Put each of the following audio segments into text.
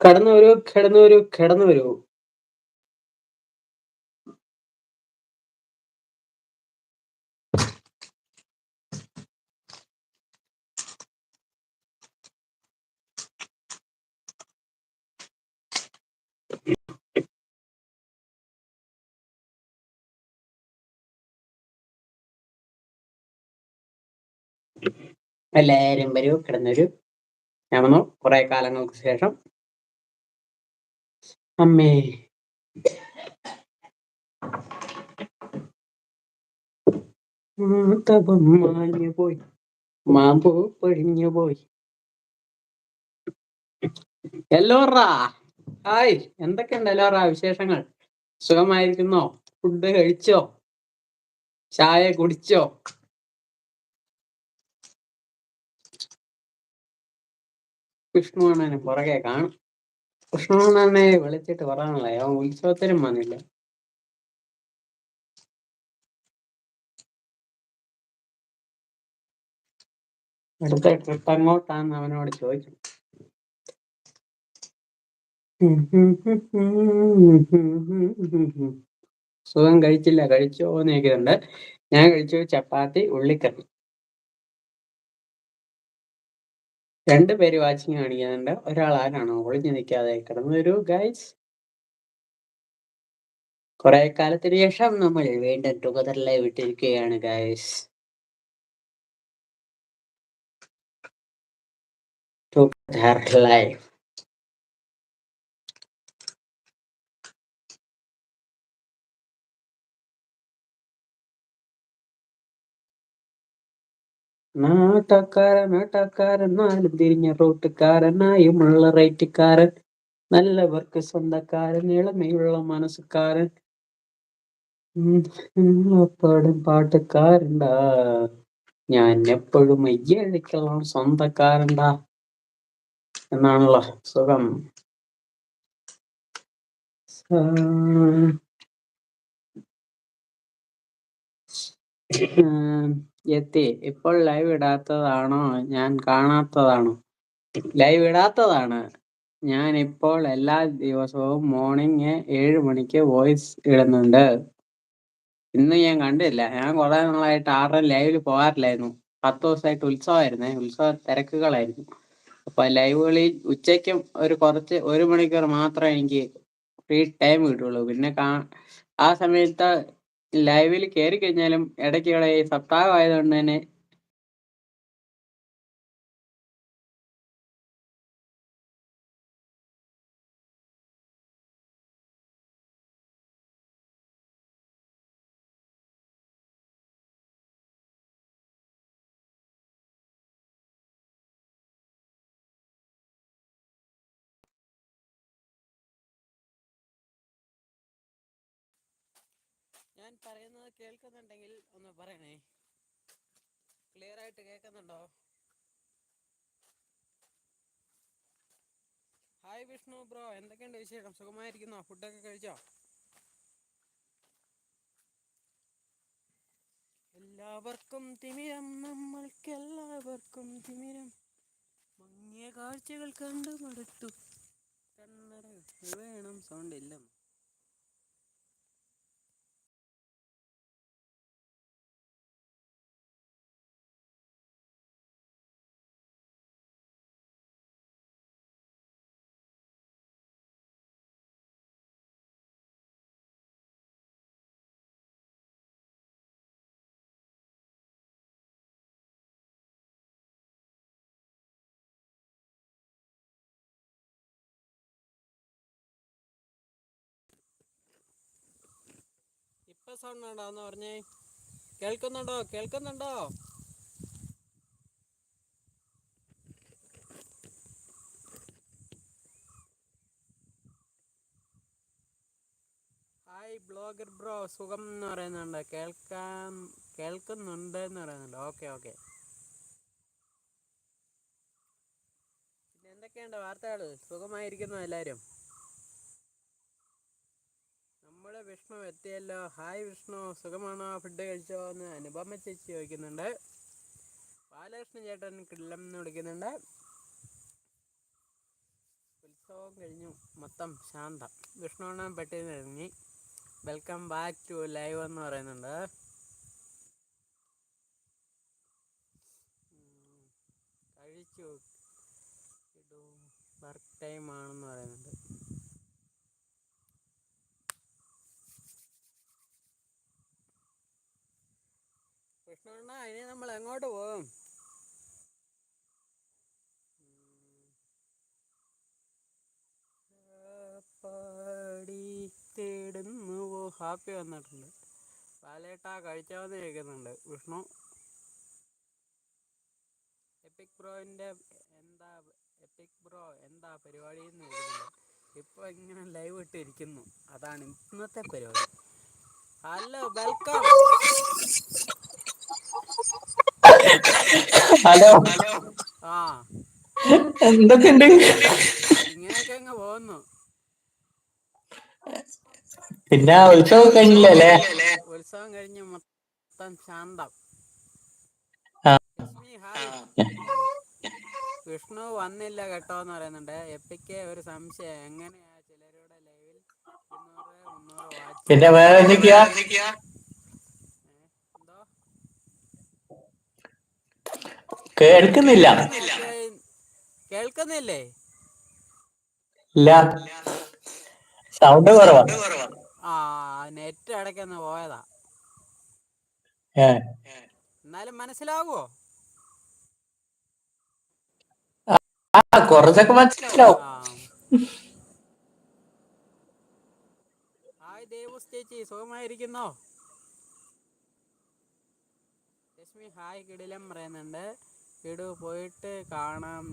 കടന്നു വരൂ കടന്നു വരൂ വരൂ. എല്ലാരും വരൂ. കിടന്നൊരു ഞാൻ വന്നു കുറെ കാലങ്ങൾക്ക് ശേഷം. അമ്മേ. മാതപം മാഞ്ഞു പോയി. മാമ്പൂ പൊഴിഞ്ഞു പോയി. എല്ലോറാ. ഹായ്. എന്തൊക്കെയുണ്ട് എല്ലോറാ വിശേഷങ്ങൾ? സുഖമായിരിക്കുന്നോ? ഫുഡ് കഴിച്ചോ? ചായ കുടിച്ചോ? വിഷ്ണുവണ്ണനെ പുറകെ കാണും. വിഷ്ണുവണ്ണനെ വിളിച്ചിട്ട് പറയാനുള്ള അവൻ ഉത്സവത്തിനും വന്നില്ല. അടുത്ത ട്രിപ്പ് അങ്ങോട്ടാന്ന് അവനോട് ചോദിച്ചു സുഖം കഴിച്ചില്ല കഴിച്ചോ എന്ന് ചോദിക്കുന്നുണ്ട്. ഞാൻ കഴിച്ചു ചപ്പാത്തി ഉള്ളിക്കറി. രണ്ട് പേര് വാച്ചിങ് കാണിക്കുന്നുണ്ട്. ഒരാൾ ആരാണോ ഒളിഞ്ഞു നിൽക്കാതെ കിടന്നു. വരൂ ഗൈസ് കുറെ കാലത്തിന് ശേഷം നമ്മൾ വീണ്ടും ടുഗതറിലെ വിട്ടിരിക്കുകയാണ് ഗൈസ് ടുഗദർ ലൈഫ് നാട്ടക്കാരൻ നാട്ടക്കാരൻ നാലും തിരിഞ്ഞ റോട്ടുകാരനായുമുള്ള റേറ്റുകാരൻ നല്ലവർക്ക് സ്വന്തക്കാരൻ ഇളമയുള്ള മനസ്സുകാരൻ. എപ്പോഴും പാട്ടുകാരണ്ടാ ഞാൻ എപ്പോഴും അയ്യഴിക്കണം സ്വന്തക്കാരണ്ടാ എന്നാണല്ലോ സുഖം. ഉം, എത്തി. ഇപ്പോൾ ലൈവ് ഇടാത്തതാണോ? ഞാൻ കാണാത്തതാണോ? ലൈവ് ഇടാത്തതാണ്. ഞാൻ ഇപ്പോൾ എല്ലാ ദിവസവും മോർണിംഗ് ഏഴ് മണിക്ക് വോയിസ് ഇടുന്നുണ്ട്. ഇന്ന് ഞാൻ കണ്ടില്ല. ഞാൻ കുറെ നാളായിട്ട് ആരുടെ ലൈവിൽ പോകാറില്ലായിരുന്നു. പത്ത് ദിവസമായിട്ട് ഉത്സവമായിരുന്നേ. ഉത്സവ തിരക്കുകളായിരുന്നു. അപ്പൊ ലൈവുകളിൽ ഉച്ചയ്ക്കും ഒരു കുറച്ച് ഒരു മണിക്കൂർ മാത്രമേ എനിക്ക് ഫ്രീ ടൈം കിട്ടുള്ളൂ. പിന്നെ ആ സമയത്ത് ലൈവിൽ കയറി കഴിഞ്ഞാലും ഇടയ്ക്കിടെ ഈ സപ്താഹം ആയതുകൊണ്ട് തന്നെ ഞാൻ പറയുന്നത് കേൾക്കുന്നുണ്ടെങ്കിൽ ഒന്ന് പറയണേ. ക്ലിയർ ആയിട്ട് കേൾക്കുന്നുണ്ടോ? ഹായ് വിഷ്ണു ബ്രോ എന്തൊക്കെയുണ്ട് വിശേഷം? സുഖമായിരിക്കുന്നോ? ഫുഡൊക്കെ കഴിച്ചോ? എല്ലാവർക്കും തിമിരം നമ്മൾക്കെല്ലാവർക്കും തിമിരം. മങ്ങിയ കാഴ്ചകൾ കണ്ടു മടുത്തു. കണ്ണട വേണം സൗണ്ട് ഇല്ല. സൗണ്ട് എന്ന് പറഞ്ഞേ. കേൾക്കുന്നുണ്ടോ? കേൾക്കുന്നുണ്ടോ? ഹായ് ബ്ലോഗർ ബ്രോ സുഖം എന്ന് പറയുന്നുണ്ട്. കേൾക്കാൻ കേൾക്കുന്നുണ്ട് എന്ന് പറയുന്നുണ്ട്. Okay okay. പിന്നെ എന്തൊക്കെയുണ്ട് വാർത്തകൾ സുഖമായിരിക്കുന്നു എല്ലാവരും നമ്മുടെ വിഷ്ണു എത്തിയല്ലോ. ഹായ് വിഷ്ണു. സുഖമാണോ? ഫുഡ് കഴിച്ചോ എന്ന് അനുപമ ചേച്ചി ചോദിക്കുന്നുണ്ട്. ബാലകൃഷ്ണൻ ചേട്ടൻ കിള്ളം എന്ന് വിളിക്കുന്നുണ്ട്. ഉത്സവം കഴിഞ്ഞു. മൊത്തം ശാന്തം. വിഷ്ണുവണ്ണം പെട്ടിന്ന് ഇറങ്ങി. വെൽക്കം ബാക്ക് ടു ലൈവ് എന്ന് പറയുന്നുണ്ട്. കഴിച്ചു. വർക്ക് ടൈം ആണെന്ന് പറയുന്നുണ്ട്. വിഷ്ണുവണ്ണ ഇനി നമ്മൾ എങ്ങോട്ട് പോകും പാടി തേടുന്നു. ഹാപ്പി വന്നിട്ടുണ്ട്. പാലേട്ട കഴിച്ചാന്ന് ചോദിക്കുന്നുണ്ട്. വിഷ്ണു? എപ്പിക് ബ്രോന്റെ എന്താ എപ്പിക് ബ്രോ എന്താ പരിപാടി എന്ന് ചോദിക്കുന്നുണ്ട്. ഇപ്പോൾ ഇങ്ങനെ ലൈവ് ഇട്ടിരിക്കുന്നു. അതാണ് ഇന്നത്തെ പരിപാടി. Hello welcome. ഹലോ. ആ. എന്തൊക്കെയുണ്ട്? ഇങ്ങനെയൊക്കെ അങ്ങ് പോകുന്നു. പിന്നെ ഉത്സവം കഴിഞ്ഞില്ലേ ഉത്സവം കഴിഞ്ഞ് മൊത്തം ശാന്തം. വിഷ്ണു വന്നില്ല കേട്ടോ എന്ന് പറയുന്നുണ്ട്. എപ്പിക്ക് ഒരു സംശയം. എങ്ങനെയാ ചിലരുടെ ലൈവിൽ പിന്നെ വേറെ എന്തൊക്കെയാ എന്തോ കേൾക്കുന്നില്ല. കേൾക്കുന്നില്ലേ? ഇല്ല. സൗണ്ട് കുറവാ. ആ നെറ്റ് ഇടയ്ക്കൊന്ന് പോയതാ. എന്നാലും മനസ്സിലാവോ ആ കുറച്ചൊക്കെ മനസ്സിലാവും. ഹായ് ചേച്ചി സുഖമായിരിക്കുന്നോ? ലക്ഷ്മി ഹായ് കിടിലം പറയുന്നുണ്ട്. കിടു പോയിട്ട് കാണാം.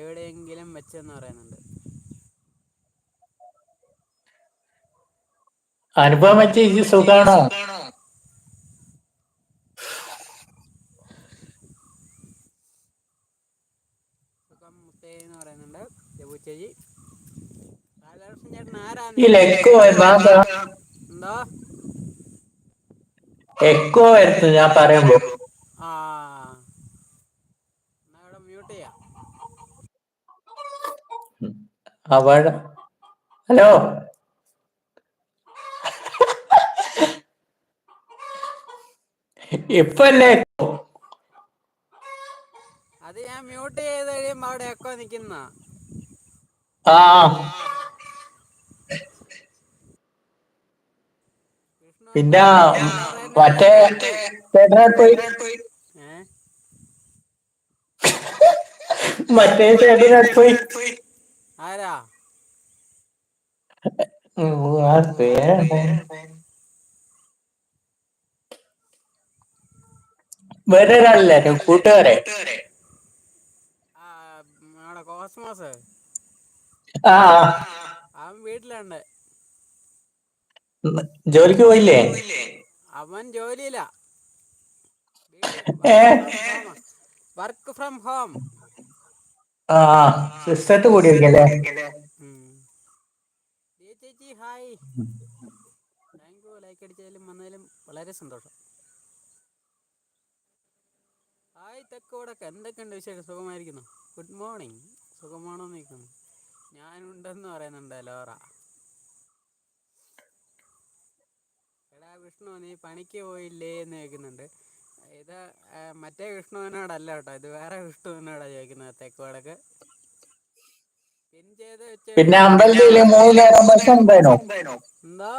എവിടെയെങ്കിലും വെച്ചെന്ന് പറയുന്നുണ്ട്. അനുഭവം വെച്ച് സുഖാണോ? സുഖം മുത്തേ എന്ന് പറയുന്നുണ്ട് ചേച്ചി എന്തോ? എക്കോ വരുന്നു ഞാൻ പറയുമ്പോ ആ എന്നാ ഇവിടെ മ്യൂട്ട് ചെയ്യാം അവിടെ ഹലോ ഇപ്പല്ലേ? അത് ഞാൻ മ്യൂട്ട് ചെയ്ത് കഴിയുമ്പോ അവിടെ എക്കോ നിക്കുന്ന. ആ. പിന്നെ മറ്റേ പോയി. മറ്റേ ചേട്ടനാട് പോയി. ആരാ? വേറെ ഒരാളില്ലേ കൂട്ടുകാരെ? കോസ്മോസ്. അവൻ വീട്ടിലുണ്ട്. ജോലിക്ക് പോയില്ലേ? അവൻ ജോലിയില്ല വർക്ക് ഫ്രം ഹോം ആ സിസ്റ്റത്ത് കൂടിയിരിക്കല്ലേ? ചേച്ചി ഹായ്. Thank you. ലൈക്ക് അടിച്ചാലും വന്നാലും വളരെ സന്തോഷം. ഹായ് തെക്കോടൊക്കെ എന്തൊക്കെയുണ്ട് വിശേഷം? സുഖമായിരിക്കുന്നു? ഗുഡ് മോർണിംഗ് സുഖമാണോ നിൽക്കുന്നു ഞാനുണ്ടെന്ന് പറയുന്നുണ്ട് ലോറ. എടാ വിഷ്ണു നീ പണിക്ക് പോയില്ലേ എന്ന് ചോദിക്കുന്നുണ്ട്. ഇത് മറ്റേ വിഷ്ണുവിനോടല്ല കേട്ടോ. ഇത് വേറെ വിഷ്ണുവിനോടാ ചോദിക്കുന്നത് തെക്കോടൊക്കെ ചെയ്ത് വെച്ച് പിന്നെ അമ്പലത്തിലെ മൂന്ന് നേരം ഭക്ഷണം ഉണ്ടായിരുന്നോ എന്തോ?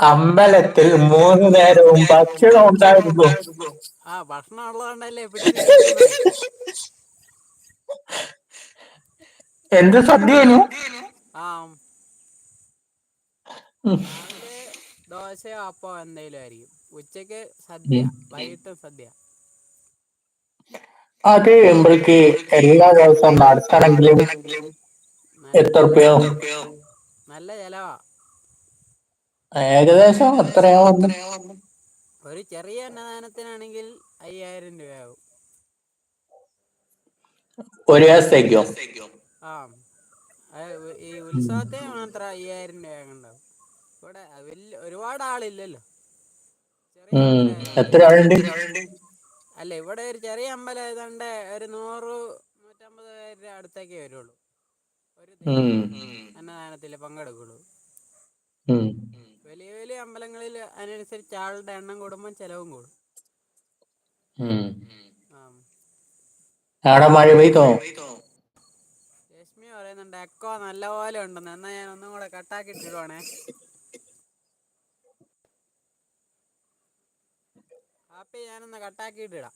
അമ്പലത്തിൽ മൂന്ന് നേരവും ഭക്ഷണം ഉണ്ടായിരുന്നു. ആ ഭക്ഷണം ഉള്ളതുകൊണ്ടല്ലേ എന്ത് സദ്യനു ആ. ദോശയോ അപ്പോ എന്തെങ്കിലും ആയിരിക്കും. ഉച്ചയ്ക്ക് സദ്യ വൈകിട്ട് സദ്യ. അത് നമ്മൾക്ക് എല്ലാ ദിവസവും നടത്താണെങ്കിലും എത്ര രൂപയോ നല്ല ചെലവാ. ഏകദേശം എത്രയാവും ഒരു ചെറിയ അന്നദാനത്തിനാണെങ്കിൽ അയ്യായിരം രൂപയാവും. ഒരു ദിവസത്തേക്കോ? ആ. ഈ ഉത്സവത്തിന് മാത്രം അയ്യായിരം രൂപ ഉണ്ടാവും. ഇവിടെ വലിയ ഒരുപാട് ആളില്ലല്ലോ. എത്ര ആളുണ്ട്? അല്ല ഇവിടെ ഒരു ചെറിയ അമ്പലം ഏതാണ്ട് ഒരു നൂറ് നൂറ്റമ്പത് പേരുടെ അടുത്തേക്കേ വരുള്ളൂ. ഒരു. അന്നദാനത്തിൽ പങ്കെടുക്കുള്ളൂ. വലിയ വലിയ അമ്പലങ്ങളിൽ അതിനനുസരിച്ച് ആളുടെ എണ്ണം കൂടുമ്പോൾ ചെലവും കൂടും. മഴ പെയ്തോ? രശ്മി പറയുന്നുണ്ട് എക്കോ നല്ലപോലെ ഉണ്ടെന്ന്. എന്നാ ഞാൻ ഒന്നും കൂടെ കട്ടാക്കിട്ടിടുവാണേ ഹാപ്പി ഞാനൊന്ന് കട്ടാക്കിയിട്ടിടാം